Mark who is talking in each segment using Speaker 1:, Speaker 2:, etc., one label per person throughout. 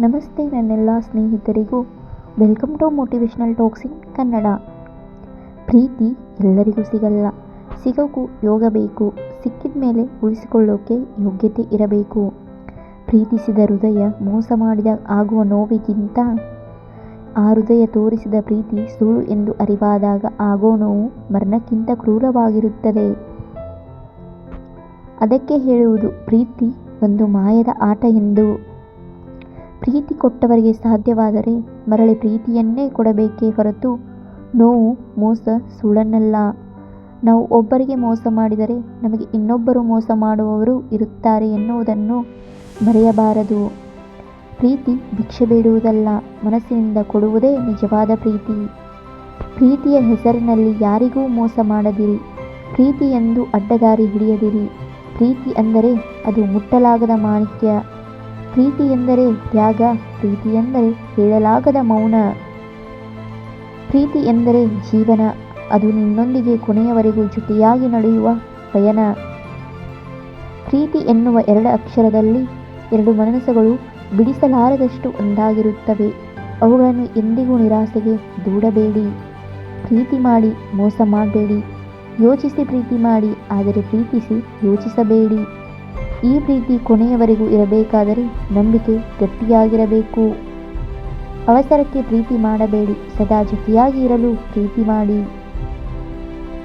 Speaker 1: ನಮಸ್ತೆ ನನ್ನೆಲ್ಲ ಸ್ನೇಹಿತರಿಗೂ. Welcome to motivational talks in Kannada ಪ್ರೀತಿ ಎಲ್ಲರಿಗೂ ಸಿಗಲ್ಲ. ಸಿಗೋಕು ಯೋಗ ಬೇಕು. ಸಿಕ್ಕಿದ ಮೇಲೆ ಉಳಿಸಿಕೊಳ್ಳೋಕೆ ಯೋಗ್ಯತೆ ಇರಬೇಕು. ಪ್ರೀತಿಸಿದ ಹೃದಯ ಮೋಸ ಮಾಡಿದ ಆಗುವ ನೋವಿಗಿಂತ ಆ ಹೃದಯ ತೋರಿಸಿದ ಪ್ರೀತಿ ಸುಳ್ಳು ಎಂದು ಅರಿವಾದಾಗ ಆಗೋ ನೋವು ಮರಣಕ್ಕಿಂತ ಕ್ರೂರವಾಗಿರುತ್ತದೆ. ಅದಕ್ಕೆ ಹೇಳುವುದು, ಪ್ರೀತಿ ಒಂದು ಮಾಯದ ಆಟ ಎಂದು. ಪ್ರೀತಿ ಕೊಟ್ಟವರಿಗೆ ಸಾಧ್ಯವಾದರೆ ಮರಳಿ ಪ್ರೀತಿಯನ್ನೇ ಕೊಡಬೇಕೇ ಹೊರತು ನೋವು ಮೋಸ ಸುಳ್ಳನ್ನಲ್ಲ ನಾವು ಒಬ್ಬರಿಗೆ ಮೋಸ ಮಾಡಿದರೆ ನಮಗೆ ಇನ್ನೊಬ್ಬರು ಮೋಸ ಮಾಡುವವರು ಇರುತ್ತಾರೆ ಎನ್ನುವುದನ್ನು ಮರೆಯಬಾರದು. ಪ್ರೀತಿ ಭಿಕ್ಷೆ ಬೇಡುವುದಲ್ಲ, ಮನಸ್ಸಿನಿಂದ ಕೊಡುವುದೇ ನಿಜವಾದ ಪ್ರೀತಿ. ಪ್ರೀತಿಯ ಹೆಸರಿನಲ್ಲಿ ಯಾರಿಗೂ ಮೋಸ ಮಾಡದಿರಿ. ಪ್ರೀತಿ ಎಂದು ಅಡ್ಡದಾರಿ ಹಿಡಿಯದಿರಿ. ಪ್ರೀತಿ ಅಂದರೆ ಅದು ಮುಟ್ಟಲಾಗದ ಮಾಣಿಕ್ಯ. ಪ್ರೀತಿ ಎಂದರೆ ತ್ಯಾಗ, ಪ್ರೀತಿ ಎಂದರೆ ಹೇಳಲಾಗದ ಮೌನ. ಪ್ರೀತಿ ಎಂದರೆ ಜೀವನ, ಅದು ನಿನ್ನೊಂದಿಗೆ ಕೊನೆಯವರೆಗೂ ಜೊತೆಯಾಗಿ ನಡೆಯುವ ಪಯಣ. ಪ್ರೀತಿ ಎನ್ನುವ ಎರಡು ಅಕ್ಷರದಲ್ಲಿ ಎರಡು ಮನಸ್ಸುಗಳು ಬಿಡಿಸಲಾರದಷ್ಟು ಒಂದಾಗಿರುತ್ತವೆ ಅವುಗಳನ್ನು ಎಂದಿಗೂ ನಿರಾಸೆಗೆ ದೂಡಬೇಡಿ. ಪ್ರೀತಿ ಮಾಡಿ ಮೋಸ ಮಾಡಬೇಡಿ. ಯೋಚಿಸಿ ಪ್ರೀತಿ ಮಾಡಿ, ಆದರೆ ಪ್ರೀತಿಸಿ ಯೋಚಿಸಬೇಡಿ. ಈ ಪ್ರೀತಿ ಕೊನೆಯವರೆಗೂ ಇರಬೇಕಾದರೆ ನಂಬಿಕೆ ಗಟ್ಟಿಯಾಗಿರಬೇಕು. ಅವಸರಕ್ಕೆ ಪ್ರೀತಿ ಮಾಡಬೇಡಿ. ಸದಾ ಜೊತೆಯಾಗಿ ಇರಲು ಪ್ರೀತಿ ಮಾಡಿ.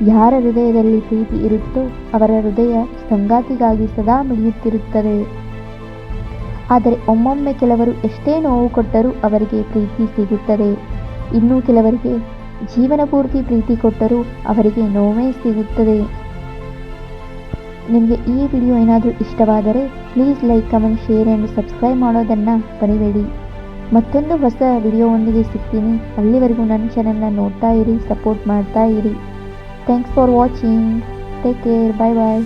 Speaker 1: ಯಾರ ಹೃದಯದಲ್ಲಿ ಪ್ರೀತಿ ಇರುತ್ತೋ ಅವರ ಹೃದಯ ಸಂಗಾತಿಗಾಗಿ ಸದಾ ಮಿಡಿಯುತ್ತಿರುತ್ತದೆ. ಆದರೆ ಒಮ್ಮೊಮ್ಮೆ ಕೆಲವರು ಎಷ್ಟೇ ನೋವು ಕೊಟ್ಟರೂ ಅವರಿಗೆ ಪ್ರೀತಿ ಸಿಗುತ್ತದೆ. ಇನ್ನು ಕೆಲವರಿಗೆ ಜೀವನ ಪೂರ್ತಿ ಪ್ರೀತಿ ಕೊಟ್ಟರೂ ಅವರಿಗೆ ನೋವೇ ಸಿಗುತ್ತದೆ. ನಿಮಗೆ ಈ ವಿಡಿಯೋ ಏನಾದರೂ ಇಷ್ಟವಾದರೆ please like comment share and subscribe ಮಾಡೋದನ್ನು ಮರಿಬೇಡಿ. ಮತ್ತೊಂದು ಹೊಸ ವಿಡಿಯೋವೊಂದಿಗೆ ಸಿಗ್ತೀನಿ. ಅಲ್ಲಿವರೆಗೂ ನನ್ನ ಚಾನಲ್ನ ನೋಡ್ತಾ ಇರಿ ಸಪೋರ್ಟ್ ಮಾಡ್ತಾ ಇರಿ. Thanks for watching take care bye bye